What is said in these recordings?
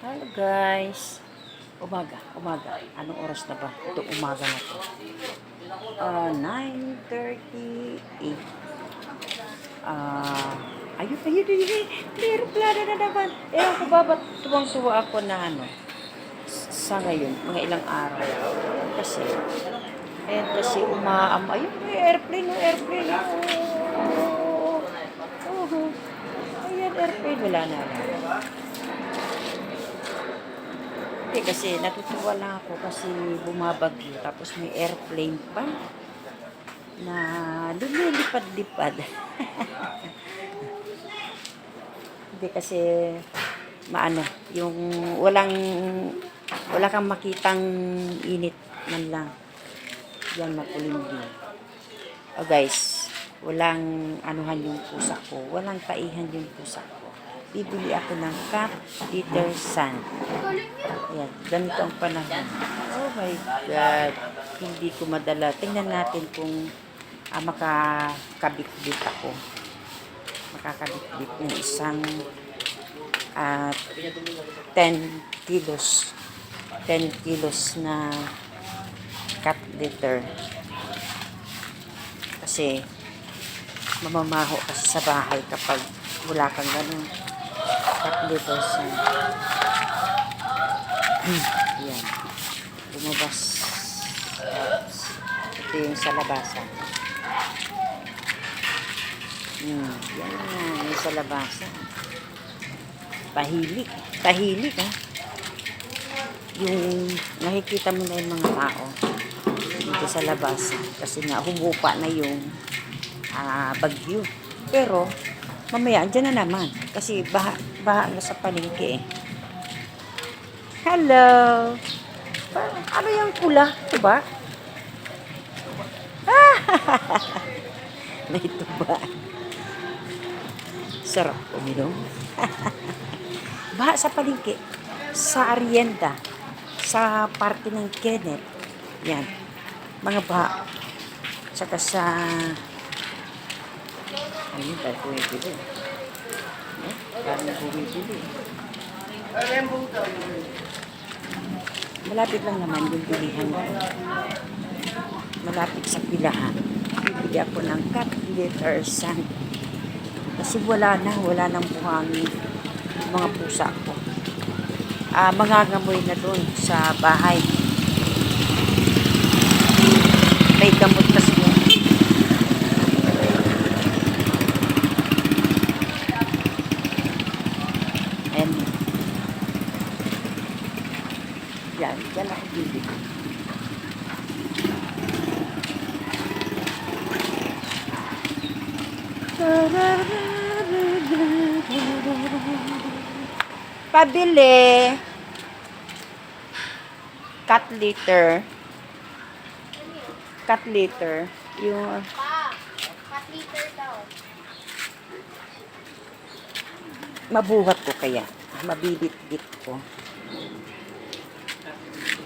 Hello guys. Umaga, umaga. Anong oras na ba? Ito umaga na to. Ah, 9.38. Ah, ayun, ayun, ayun, ayun. Pero plano na naman. Ewan ko ba, ba't tuwang-tuwa ako na ano? Sa ngayon, mga ilang araw. Kasi, ayan kasi umaam. Ayun, may airplane, may airplane. Oh, oh, oh. Ayan, airplane. Wala na lang. Hindi kasi natutuwa lang ako kasi bumabagyo tapos may airplane pa na lumilipad-lipad. Hindi kasi maano, yung walang wala kang makitang init man lang. Yan makulimlim. Oh guys, walang anuhan yung pusa ko. Walang paihan yung pusa ko. Bibili ako ng cat litter sand. Ayan, ganito ang panahon. Oh my God. Hindi ko madala. Tingnan natin kung ah, makakabit-bit ako. Makakabit-bit ng isang ah, 10 kilos. 10 kilos na cat litter. Kasi mamamaho kasi sa bahay kapag wala kang ganun cat litter sa yan. Lumabas. Ito yung sa labasan. Hmm, yan. Yung sa labasan. Tahilik. Tahilik, ha? Yung nakikita mo na yung mga tao dito sa labasan. Kasi nga, humupa na yung ah, bagyo. Pero, mamaya, andyan na naman. Kasi baha, baha na sa eh. Hello. Parang, ano yung pula? Ito ba? Ah! May tuba. Sarap uminom. Baha sa palengke. Sa Arienda. Sa parte ng Kenneth. Yan. Mga baha. Tsaka sa... Ano yun? Dahil bumibili. Eh? Dahil bumibili. Malapit lang naman yung bilihan ko. Malapit sa pilahan. Bibili ako ng cat litter sand. Kasi wala na, wala nang buhangin mga pusa ko. Ah, mangangamoy na doon sa bahay. May gamot kasi yun. And yan, yan ako bibili. Pabili. Cut liter. Cut liter. Yung Pa, cut liter daw. mabuhat ko kaya. Mabibit-bit ko.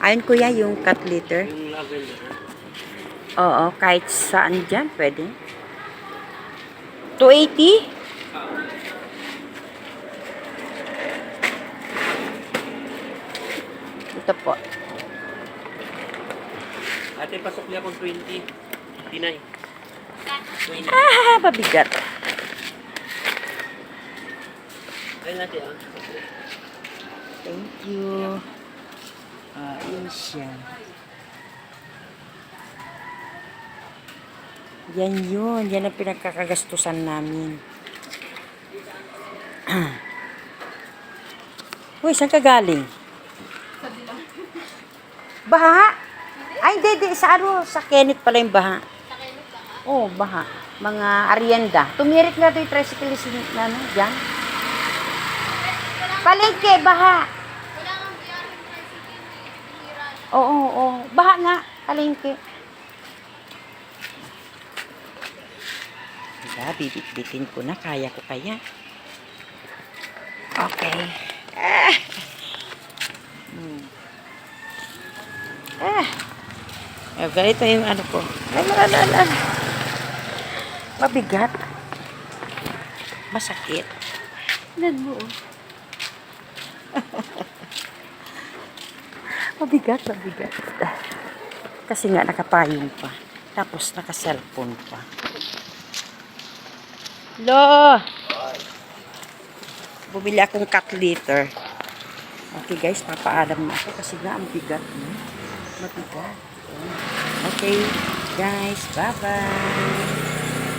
Ayun kuya, yung cut lavender. Oo, kahit saan dyan, pwede. 280? Ito po. Ate, pasok niya akong 20. 59. 20. Ah, mabigat. Ayun natin ah. Thank you. Ah, yun siya. Yan yun. Yan ang pinagkakagastusan namin. Uy, saan ka galing? Baha? Ay, hindi, hindi. Sa ano? Sa Kenneth pala yung baha. Oo, oh, baha. Mga arienda. Tumirik nga ito yung tricycle na ano, dyan. Palengke, baha. Wala kang biyahe ng tricycle. Hira. Oo, oo. Baha nga, palengke. Diba, bibit-bitin ko na. Kaya ko kaya. Okay. Ah. Hmm. Ah. Eh, ganito yung ano ko. Ay, malala. Mabigat. Masakit. Oh. Mabigat, mabigat. Kasi nga nakapayong pa. Tapos naka-cellphone pa. Lo! Bumili akong cat litter. Okay guys, papaalam na ako kasi nga ang bigat. No? Mabigat. Okay guys, bye-bye.